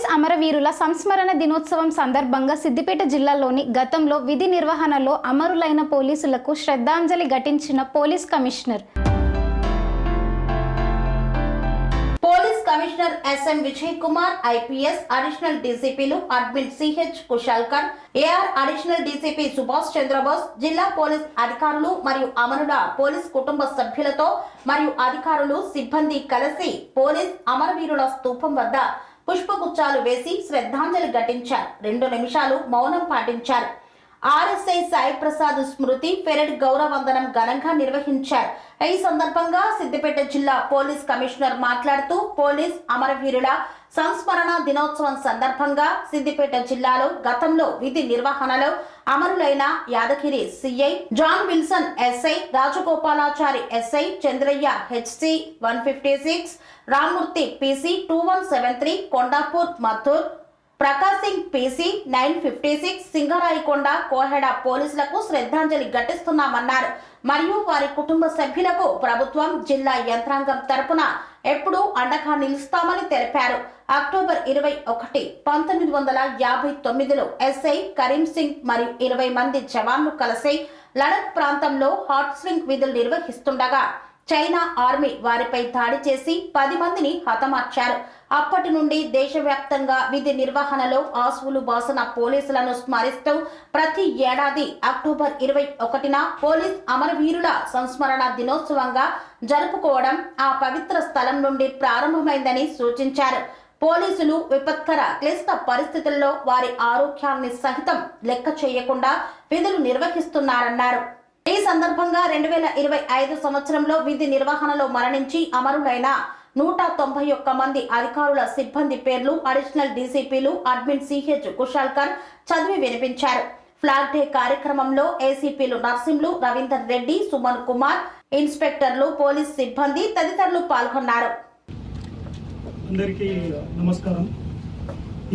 Police అమరవీరుల సంస్మరణ దినోత్సవం సందర్భంగా సిద్దిపేట జిల్లాలోని గతంలో విధి నిర్వహణలో అమరులైన పోలీసులకు శ్రద్ధాంజలి ఘటించిన police commissioner. Police commissioner SM Vijay Kumar IPS additional డీసీపీలు admin CH Kushalkar AR additional DCP Subhash Chandrabose జిల్లా పోలీస్ అధికారులు మరియు అమరుల పోలీస్ కుటుంబ సభ్యులతో మరియు అధికారులు సిబ్బంది కలిసి పోలీస్ అమరవీరుల స్తూపం వద్ద పుష్పగుచ్చాలు వేసి శ్రద్ధాంజలి ఘటించారు. రెండు నిమిషాలు మౌనం పాటించారు. ఆర్ఎస్ఐ సాయి ప్రసాద్ స్మృతి పెరడ్ గౌరవందనం ఘనంగా నిర్వహించారు. ఈ సందర్భంగా సిద్దిపేట జిల్లా పోలీస్ కమిషనర్ మాట్లాడుతూ పోలీస్ అమరవీరుల సంస్మరణ దినోత్సవం సందర్భంగా సిద్దిపేట జిల్లాలో గతంలో విధి నిర్వహణలో అమరులైన Yadagiri CI John Wilson SI Rajagopalachari SI Chandraiah HC one fifty six Rammurthy PC two one seven three Kondapur Mathur Prakash Singh PC nine fifty six Singarayakonda Koheda పోలీసులకు శ్రద్ధాంజలి ఘటిస్తున్నామన్నారు. మరియు వారి కుటుంబ సభ్యులకు ప్రభుత్వం జిల్లా యంత్రాంగం తరపున ఎప్పుడూ అండగా నిలుస్తామని తెలిపారు. అక్టోబర్ ఇరవై ఒకటి పంతొమ్మిది వందల యాభై తొమ్మిదిలో ఎస్ఐ కరీం సింగ్ మరియు ఇరవై మంది జవాన్లు కలిసి లడక్ ప్రాంతంలో హాట్ స్వింగ్ విధులు నిర్వహిస్తుండగా చైనా ఆర్మీ వారిపై దాడి చేసి పది మందిని హతమార్చారు. అప్పటి నుండి దేశవ్యాప్తంగా విధి నిర్వహణలో ఆసువులు బాసిన పోలీసులను స్మరిస్తూ ప్రతి ఏడాది అక్టోబర్ ఇరవై ఒకటిన పోలీస్ అమరవీరుల సంస్మరణ దినోత్సవంగా జరుపుకోవడం ఆ పవిత్ర స్థలం నుండి ప్రారంభమైందని సూచించారు. పోలీసులు విపత్కర క్లిష్ట పరిస్థితుల్లో వారి ఆరోగ్యాన్ని సహితం లెక్క చేయకుండా విధులు నిర్వహిస్తున్నారన్నారు. ఈ సందర్భంగా రెండు వేల ఇరవై ఐదు సంవత్సరంలో విధి నిర్వహణలో మరణించి అమరులైన నూట తొంభై ఒక్క మంది అధికారుల సిబ్బంది పేర్లు అడిషనల్ డీసీపీలు అడ్మిన్ సిహెచ్ కుషాల్కర్ చదివి వినిపించారు. ఫ్లాగ్ డే కార్యక్రమంలో ఏసీపీలు నర్సింలు రవీందర్ రెడ్డి సుమన్ కుమార్ ఇన్స్పెక్టర్లు పోలీస్ సిబ్బంది తదితరులు పాల్గొన్నారు. అందరికీ నమస్కారం.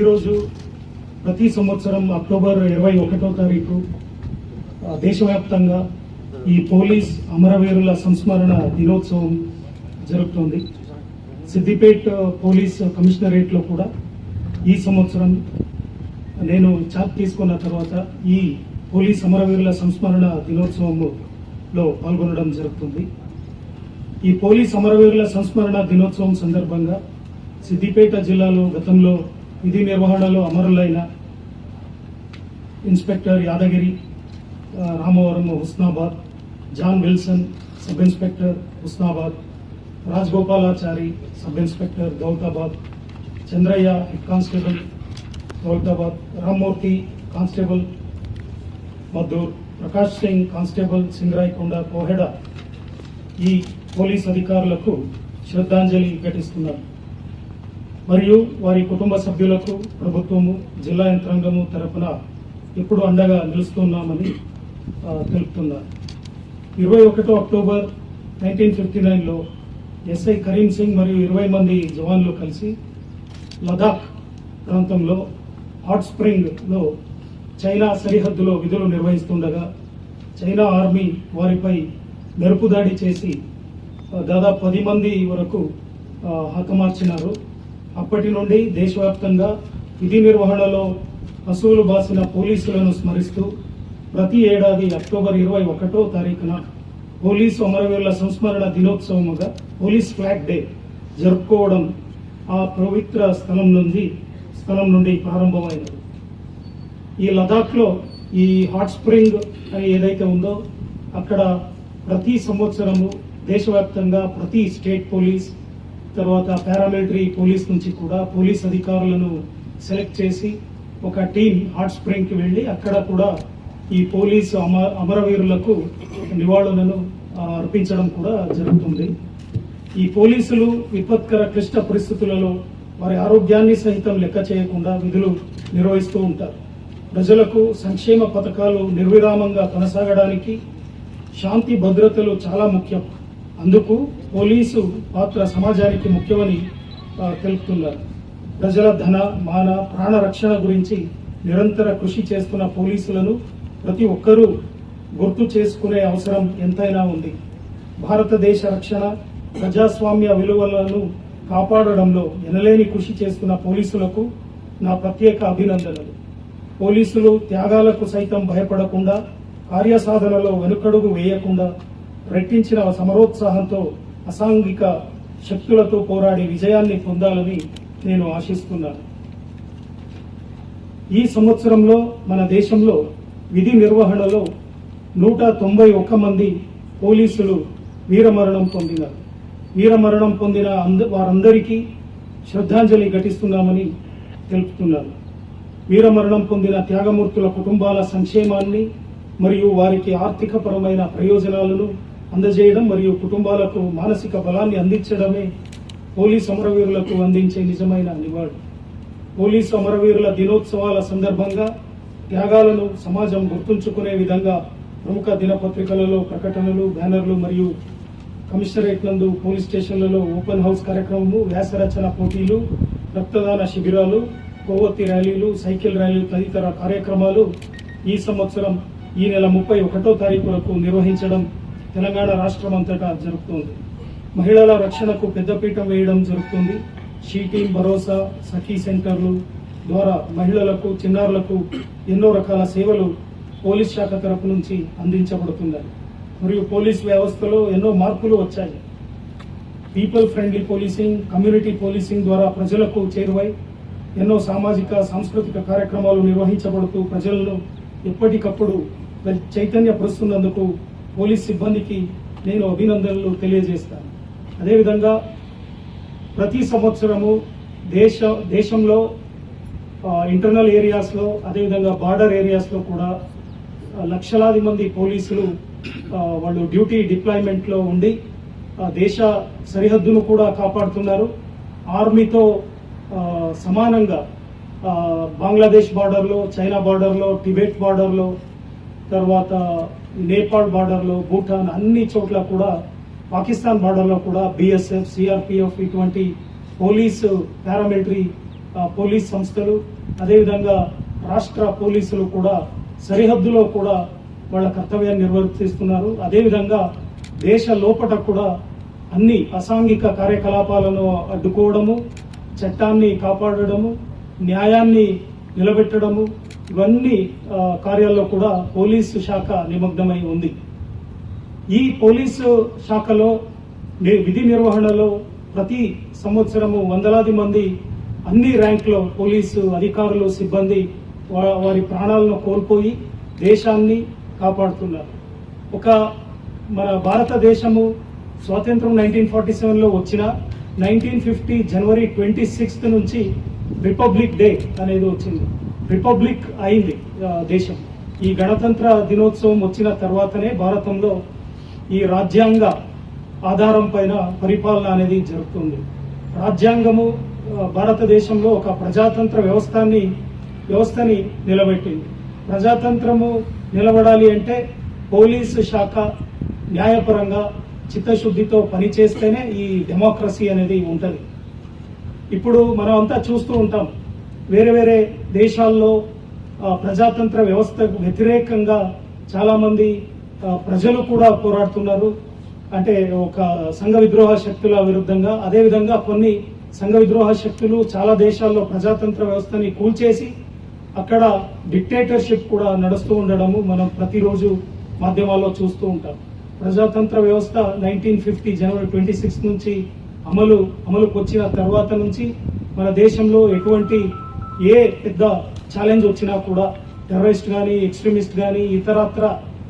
ఈరోజు ప్రతి సంవత్సరం అక్టోబర్ ఇరవై ఒకటో తారీఖు దేశవ్యాప్తంగా ఈ పోలీస్ అమరవీరుల సంస్మరణ దినోత్సవం జరుగుతుంది. సిద్దిపేట్ uh, పోలీస్ కమిషనరేట్లో కూడా ఈ సంవత్సరం నేను చాప్ తీసుకున్న తర్వాత ఈ పోలీస్ అమరవీరుల సంస్మరణ దినోత్సవంలో పాల్గొనడం జరుగుతుంది. ఈ పోలీస్ అమరవీరుల సంస్మరణ దినోత్సవం సందర్భంగా సిద్దిపేట జిల్లాలో గతంలో విధి నిర్వహణలో అమరులైన inspector Yadagiri uh, Ramavaram Husnabad John Wilson sub inspector Husnabad Rajagopalachari sub inspector Daulatabad Chandraiah head constable Daulatabad Rammurthy constable Maddur Prakash Singh constable Singarayakonda Koheda ఈ పోలీస్ అధికారులకు శ్రద్ధాంజలి ఘటిస్తున్నారు. మరియు వారి కుటుంబ సభ్యులకు ప్రభుత్వము జిల్లా యంత్రాంగము తరపున ఎప్పుడు అండగా నిలుస్తున్నామని తెలుపుతున్నారు. ఇరవై ఒకటో అక్టోబర్ నైన్టీన్ ఫిఫ్టీ నైన్లో ఎస్ఐ కరీం సింగ్ మరియు ఇరవై మంది జవాన్లు కలిసి లదాఖ్ ప్రాంతంలో హాట్ స్ప్రింగ్లో చైనా సరిహద్దులో విధులు నిర్వహిస్తుండగా చైనా ఆర్మీ వారిపై మెరుపుదాడి చేసి దాదాపు పది మంది వరకు హతమార్చినారు. అప్పటి నుండి దేశవ్యాప్తంగా విధి నిర్వహణలో పశువులు బాసిన పోలీసులను స్మరిస్తూ ప్రతి ఏడాది అక్టోబర్ ఇరవై ఒకటో తారీఖున పోలీసు అమరవీరుల సంస్మరణ దినోత్సవముగా పోలీస్ ఫ్లాగ్ డే జరుపుకోవడం ఆ పవిత్ర స్థలం నుండి స్థలం నుండి ప్రారంభమైనది. ఈ లదాఖ్లో ఈ హాట్ స్ప్రింగ్ అని ఏదైతే ఉందో అక్కడ ప్రతి సంవత్సరము దేశవ్యాప్తంగా ప్రతి స్టేట్ పోలీస్ తర్వాత పారామిలిటరీ పోలీస్ నుంచి కూడా పోలీస్ అధికారులను సెలెక్ట్ చేసి ఒక టీం హాట్ స్ప్రింగ్కి వెళ్ళి అక్కడ కూడా ఈ పోలీసు అమ అమరవీరులకు నివాళులను అర్పించడం కూడా జరుగుతుంది. ఈ పోలీసులు విపత్కర క్లిష్ట పరిస్థితులలో వారి ఆరోగ్యాన్ని సహితం లెక్క చేయకుండా విధులు నిర్వహిస్తూ ఉంటారు. ప్రజలకు సంక్షేమ పథకాలు నిర్విరామంగా కొనసాగడానికి శాంతి భద్రతలు చాలా ముఖ్యం. అందుకు పోలీసు పాత్ర సమాజానికి ముఖ్యమని తెలుపుతున్నారు. ప్రజల ధన మాన ప్రాణ రక్షణ గురించి నిరంతర కృషి చేస్తున్న పోలీసులను ప్రతి ఒక్కరూ గుర్తు చేసుకునే అవసరం ఎంతైనా ఉంది. భారతదేశ రక్షణ ప్రజాస్వామ్య విలువలను కాపాడడంలో ఎనలేని కృషి చేస్తున్న పోలీసులకు నా ప్రత్యేక అభినందనలు. పోలీసులు త్యాగాలకు సైతం భయపడకుండా కార్యసాధనలో వెనుకడుగు వేయకుండా రెట్టించిన సమరోత్సాహంతో అసాంఘిక శక్తులతో పోరాడి విజయాన్ని పొందాలని నేను ఆశిస్తున్నాను. ఈ సంవత్సరంలో మన దేశంలో విధి నిర్వహణలో నూట తొంభై ఒక్క మంది పోలీసులు వీరమరణం పొందినారు. వీరమరణం పొందిన అంద వారందరికీ శ్రద్ధాంజలి ఘటిస్తున్నామని తెలుపుతున్నాను వీరమరణం పొందిన త్యాగమూర్తుల కుటుంబాల సంక్షేమాన్ని మరియు వారికి ఆర్థికపరమైన ప్రయోజనాలను అందజేయడం మరియు కుటుంబాలకు మానసిక బలాన్ని అందించడమే పోలీస్ అమరవీరులకు అందించే నిజమైన నివాళి. పోలీసు అమరవీరుల దినోత్సవాల సందర్భంగా త్యాగాలను సమాజం గుర్తుంచుకునే విధంగా ప్రముఖ దినపత్రికలలో ప్రకటనలు బ్యానర్లు మరియు కమిషనరేట్ నందు పోలీస్ స్టేషన్లలో ఓపెన్ హౌస్ కార్యక్రమము వ్యాసరచన పోటీలు రక్తదాన శిబిరాలు కొవ్వొత్తి ర్యాలీలు సైకిల్ ర్యాలీలు తదితర కార్యక్రమాలు ఈ సంవత్సరం ఈ నెల ముప్పై ఒకటో తారీఖు వరకు నిర్వహించడం తెలంగాణ రాష్ట్రం అంతటా జరుగుతోంది మహిళల రక్షణకు పెద్దపీఠం వేయడం జరుగుతుంది షీటీం భరోసా సఖీ సెంటర్లు ద్వారా మహిళలకు చిన్నారులకు ఎన్నో రకాల సేవలు పోలీస్ శాఖ తరపు నుంచి అందించబడుతున్నాయి మరియు పోలీస్ వ్యవస్థలో ఎన్నో మార్పులు వచ్చాయి. People friendly policing community policing ద్వారా ప్రజలకు చేరువై ఎన్నో సామాజిక సాంస్కృతిక కార్యక్రమాలు నిర్వహించబడుతూ ప్రజలను ఎప్పటికప్పుడు చైతన్యపరుస్తున్నందుకు పోలీస్ సిబ్బందికి నేను అభినందనలు తెలియజేస్తాను. అదేవిధంగా ప్రతి సంవత్సరము దేశ దేశంలో ఇంటర్నల్ ఏరియాస్లో అదేవిధంగా బార్డర్ ఏరియాస్లో కూడా లక్షలాది మంది పోలీసులు వాళ్ళు డ్యూటీ డిప్లాయ్మెంట్లో ఉండి దేశ సరిహద్దును కూడా కాపాడుతున్నారు. ఆర్మీతో సమానంగా బంగ్లాదేశ్ బార్డర్లో చైనా బార్డర్లో టిబెట్ బార్డర్లో తర్వాత నేపాల్ బార్డర్లో భూటాన్ అన్ని చోట్ల కూడా పాకిస్తాన్ బార్డర్లో కూడా బిఎస్ఎఫ్ సిఆర్పిఎఫ్ ఇటువంటి పోలీసు పారామిలిటరీ పోలీస్ సంస్థలు అదేవిధంగా రాష్ట్ర పోలీసులు కూడా సరిహద్దులో కూడా వాళ్ళ కర్తవ్యాన్ని నిర్వర్తిస్తున్నారు. అదేవిధంగా దేశ లోపట కూడా అన్ని అసాంఘిక కార్యకలాపాలను అడ్డుకోవడము చట్టాన్ని కాపాడడము న్యాయాన్ని నిలబెట్టడము ఇవన్నీ కార్యాల్లో కూడా పోలీసు శాఖ నిమగ్నమై ఉంది. ఈ పోలీసు శాఖలో విధి నిర్వహణలో ప్రతి సంవత్సరము వందలాది మంది అన్ని ర్యాంకులో పోలీసు అధికారులు సిబ్బంది వారి ప్రాణాలను కోల్పోయి దేశాన్ని కాపాడుతున్నారు. ఒక మన భారతదేశము స్వాతంత్రం నైన్టీన్ ఫార్టీ సెవెన్లో వచ్చిన నైన్టీన్ ఫిఫ్టీ జనవరి ట్వంటీ సిక్స్త్ నుంచి రిపబ్లిక్ డే అనేది వచ్చింది. రిపబ్లిక్ అయింది దేశం. ఈ గణతంత్ర దినోత్సవం వచ్చిన తర్వాతనే భారతంలో ఈ రాజ్యాంగ ఆధారం పైన పరిపాలన అనేది జరుగుతుంది. రాజ్యాంగము భారతదేశంలో ఒక ప్రజాతంత్ర వ్యవస్థని వ్యవస్థని నిలబెట్టింది. ప్రజాతంత్రము నిలబడాలి అంటే పోలీసు శాఖ న్యాయపరంగా చిత్తశుద్ధితో పనిచేస్తేనే ఈ డెమోక్రసీ అనేది ఉంటుంది. ఇప్పుడు మనం అంతా చూస్తూ ఉంటాం. వేరే వేరే దేశాల్లో ప్రజాతంత్ర వ్యవస్థకు వ్యతిరేకంగా చాలామంది ప్రజలు కూడా పోరాడుతున్నారు. అంటే ఒక సంఘ విద్రోహ శక్తుల విరుద్ధంగా. అదేవిధంగా కొన్ని సంఘ విద్రోహ శక్తులు చాలా దేశాల్లో ప్రజాతంత్ర వ్యవస్థని కూల్చేసి అక్కడ డిక్టేటర్షిప్ కూడా నడుస్తూ ఉండడము మనం ప్రతిరోజు మాధ్యమాల్లో చూస్తూ ఉంటాం. ప్రజాతంత్ర వ్యవస్థ నైన్టీన్ ఫిఫ్టీ జనవరి ట్వంటీ సిక్స్ నుంచి అమలు అమలుకు వచ్చిన తర్వాత నుంచి మన దేశంలో ఎటువంటి ఏ పెద్ద ఛాలెంజ్ వచ్చినా కూడా టెర్రరిస్ట్ కానీ ఎక్స్ట్రీమిస్ట్ కానీ ఇతరత్ర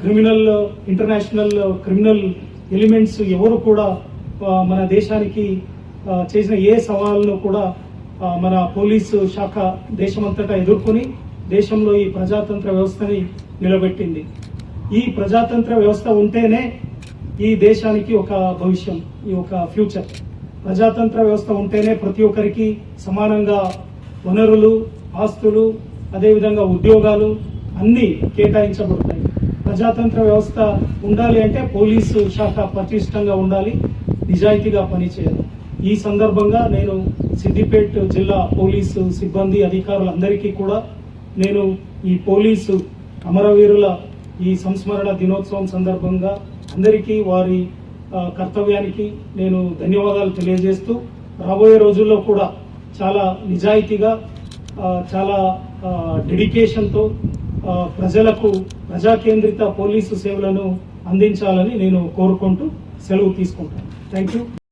క్రిమినల్ ఇంటర్నేషనల్ క్రిమినల్ ఎలిమెంట్స్ ఎవరు కూడా మన దేశానికి చేసిన ఏ సవాళ్ళను కూడా మన పోలీసు శాఖ దేశమంతటా ఎదుర్కొని దేశంలో ఈ ప్రజాతంత్ర వ్యవస్థని నిలబెట్టింది. ఈ ప్రజాతంత్ర వ్యవస్థ ఉంటేనే ఈ దేశానికి ఒక భవిష్యం ఈ ఒక ఫ్యూచర్. ప్రజాతంత్ర వ్యవస్థ ఉంటేనే ప్రతి ఒక్కరికి సమానంగా వనరులు ఆస్తులు అదేవిధంగా ఉద్యోగాలు అన్నీ కేటాయించబడతాయి. ప్రజాతంత్ర వ్యవస్థ ఉండాలి అంటే పోలీసు శాఖ పటిష్టంగా ఉండాలి నిజాయితీగా పనిచేయాలి. ఈ సందర్భంగా నేను సిద్దిపేట జిల్లా పోలీసు సిబ్బంది అధికారులందరికీ కూడా నేను ఈ పోలీసు అమరవీరుల ఈ సంస్మరణ దినోత్సవం సందర్భంగా అందరికీ వారి కర్తవ్యానికి నేను ధన్యవాదాలు తెలియజేస్తూ రాబోయే రోజుల్లో కూడా చాలా నిజాయితీగా చాలా డెడికేషన్తో ప్రజలకు ప్రజాకేంద్రిత పోలీసు సేవలను అందించాలని నేను కోరుకుంటూ సెలవు తీసుకుంటాను. Thank you.